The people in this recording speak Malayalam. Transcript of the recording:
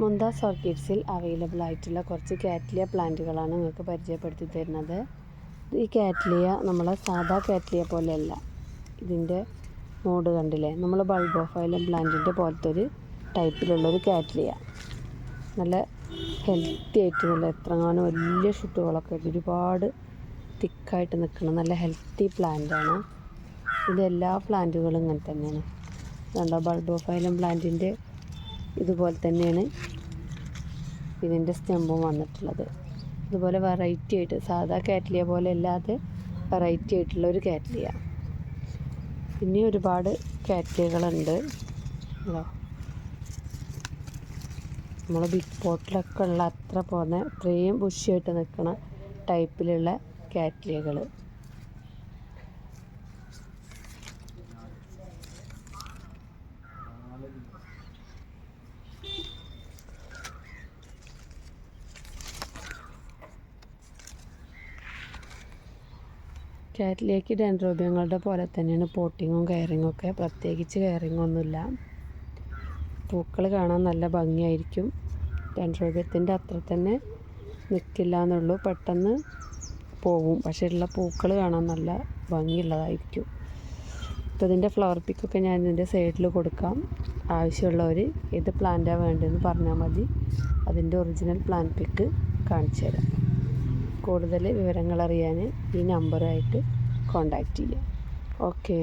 മുന്താസ് ഓർക്കിഡ്സിൽ അവൈലബിൾ ആയിട്ടുള്ള കുറച്ച് കാറ്റ്ലിയ പ്ലാന്റുകളാണ് നിങ്ങൾക്ക് പരിചയപ്പെടുത്തി തരുന്നത്. ഈ കാറ്റ്ലിയ നമ്മളെ സാധാ കാറ്റ്ലിയ പോലെയല്ല. ഇതിന്റെ മോഡ് കണ്ടില്ലേ? നമ്മൾ ബൾബോഫൈലം പ്ലാന്റിന്റെ പോലത്തെ ഒരു ടൈപ്പിലുള്ളൊരു കാറ്റ്ലിയ. നല്ല ഹെൽത്തി ആയിട്ട് നല്ല എത്രങ്ങാനും വലിയ ഷുട്ടുകളൊക്കെ ഒരുപാട് തിക്കായിട്ട് നിൽക്കുന്ന നല്ല ഹെൽത്തി പ്ലാന്റാണ്. ഇത് എല്ലാ പ്ലാന്റുകളും ഇങ്ങനെ തന്നെയാണ്. കണ്ടോ? ബൾബോഫൈലം പ്ലാന്റിന്റെ ഇതുപോലെ തന്നെയാണ് ഇതിന്റെ സ്റ്റെമ്പും വന്നിട്ടുള്ളത്. ഇതുപോലെ വെറൈറ്റി ആയിട്ട് സാധാ കാറ്റ്ലിയ പോലെ അല്ലാതെ വെറൈറ്റി ആയിട്ടുള്ള ഒരു കാറ്റ്ലിയ. പിന്നെ ഒരുപാട് കാറ്റ്ലിയകളുണ്ട്. അല്ലോ നമ്മൾ ബിഗ് പോട്ടിലൊക്കെ ഉള്ള അത്ര പോകുന്ന അത്രയും ബുഷിയായിട്ട് നിൽക്കുന്ന ടൈപ്പിലുള്ള കാറ്റ്ലിയകൾ കാറ്റ്ലിയക്ക് ഡെൻഡ്രോബിയങ്ങളുടെ പോലെ തന്നെയാണ് പോട്ടിങ്ങും കെയറിങ്ങും ഒക്കെ. പ്രത്യേകിച്ച് കെയറിങ് ഒന്നുമില്ല. പൂക്കൾ കാണാൻ നല്ല ഭംഗിയായിരിക്കും. ഡെൻഡ്രോബിയത്തിന്റെ അത്ര തന്നെ നിൽക്കില്ല എന്നുള്ളൂ. പെട്ടെന്ന് പോവും. പക്ഷെ ഉള്ള പൂക്കൾ കാണാൻ നല്ല ഭംഗിയുള്ളതായിരിക്കും. അപ്പോൾ ഇതിന്റെ ഫ്ലവർ പിക്കൊക്കെ ഞാൻ ഇതിന്റെ സൈഡിൽ കൊടുക്കാം. ആവശ്യമുള്ളവർ ഏത് പ്ലാന്റാണ് വേണ്ടതെന്ന് പറഞ്ഞാൽ മതി. അതിന്റെ ഒറിജിനൽ പ്ലാന്റ് പിക്ക് കാണിച്ചു തരാം. കൂടുതൽ വിവരങ്ങൾ അറിയാൻ ഈ നമ്പറുമായിട്ട് കോൺടാക്റ്റ് ചെയ്യാം. ഓക്കേ